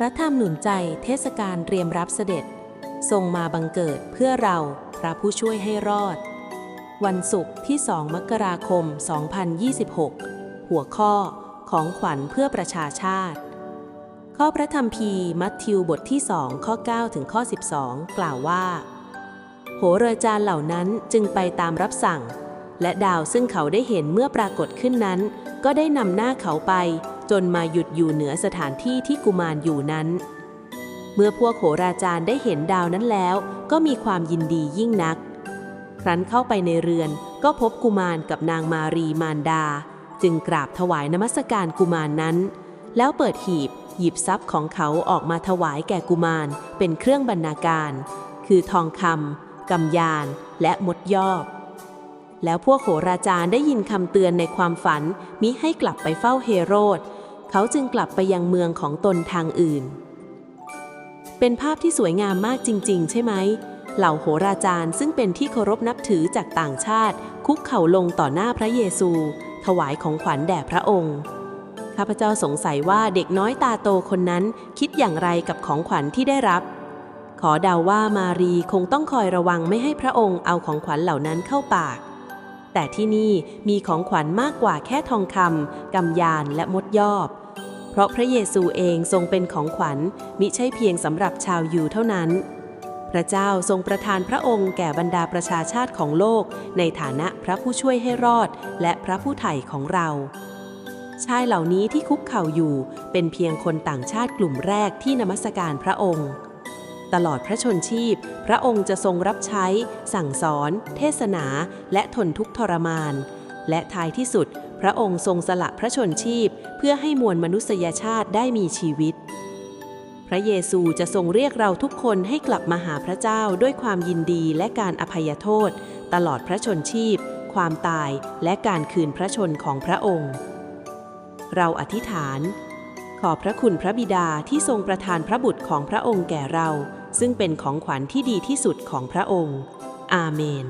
พระธรรมหนุนใจเทศกาลเตรียมรับเสด็จ ทรงมาบังเกิดเพื่อเราพระผู้ช่วยให้รอด วันศุกร์ที่ 2 มกราคม 2026 หัวข้อของขวัญเพื่อประชาชาติ ข้อพระธรรมพีมัทธิวบทที่ 2 ข้อ 9 ถึงข้อ 12 กล่าวว่า โหเรือจารเหล่านั้นจึงไปตามรับสั่ง และดาวซึ่งเขาได้เห็นเมื่อปรากฏขึ้นนั้น ก็ได้นำหน้าเขาไป จนมาหยุดอยู่เหนือสถานที่ที่กุมารอยู่นั้น เมื่อพวกโหราจารย์ได้เห็นดาวนั้นแล้ว ก็มีความยินดียิ่งนัก ครั้นเข้าไปในเรือนก็พบกุมารกับนางมารีมารดา จึงกราบถวายนมัสการกุมารนั้น แล้วเปิดหีบหยิบทรัพย์ของเขาออกมาถวายแก่กุมารเป็นเครื่องบรรณาการ คือทองคำกำยานและมดยอบ แล้วพวกโหราจารย์ได้ยินคำเตือนในความฝันมิให้กลับไปเฝ้าเฮโรด เขาจึงกลับไปยังเมืองของตนทางอื่น เป็นภาพที่สวยงามมากจริง ๆ ใช่ไหม เหล่าโหราจารย์ซึ่งเป็นที่เคารพนับถือจากต่างชาติ คุกเข่าลงต่อหน้าพระเยซู ถวายของขวัญแด่พระองค์ข้าพเจ้าสงสัยว่าเด็กน้อยตาโตคนนั้นคิดอย่างไรกับของขวัญที่ได้รับ ขอเดาว่ามารีคงต้องคอยระวังไม่ให้พระองค์เอาของขวัญเหล่านั้นเข้าปาก แต่ที่นี่มีของขวัญมากกว่าแค่ทองคำกำยานและมดยอบ เพราะพระเยซูเองทรงเป็นของขวัญมิใช่เพียงสำหรับชาวยูเท่านั้น พระเจ้าทรงประทานพระองค์แก่บรรดาประชาชาติของโลก ในฐานะพระผู้ช่วยให้รอด และพระผู้ไถ่ของเราชายเหล่านี้ที่คุกเข่าอยู่เป็นเพียงคนต่างชาติกลุ่มแรกที่นมัสการพระองค์ ตลอดพระชนชีพ พระองค์จะทรงรับใช้ สั่งสอน เทศนา และทนทุกทรมาน และท้ายที่สุด พระองค์ทรงสละพระชนชีพ เพื่อให้มวลมนุษยชาติได้มีชีวิต พระเยซูจะทรงเรียกเราทุกคนให้กลับมาหาพระเจ้าด้วยความยินดีและการอภัยโทษ ตลอดพระชนชีพ ความตายและการคืนพระชนของพระองค์ เราอธิษฐาน อบพระคุณพระบิดาที่ทรงประทานพระบุตรของพระองค์แก่เรา ซึ่งเป็นของขวัญที่ดีที่สุดของพระองค์ อาเมน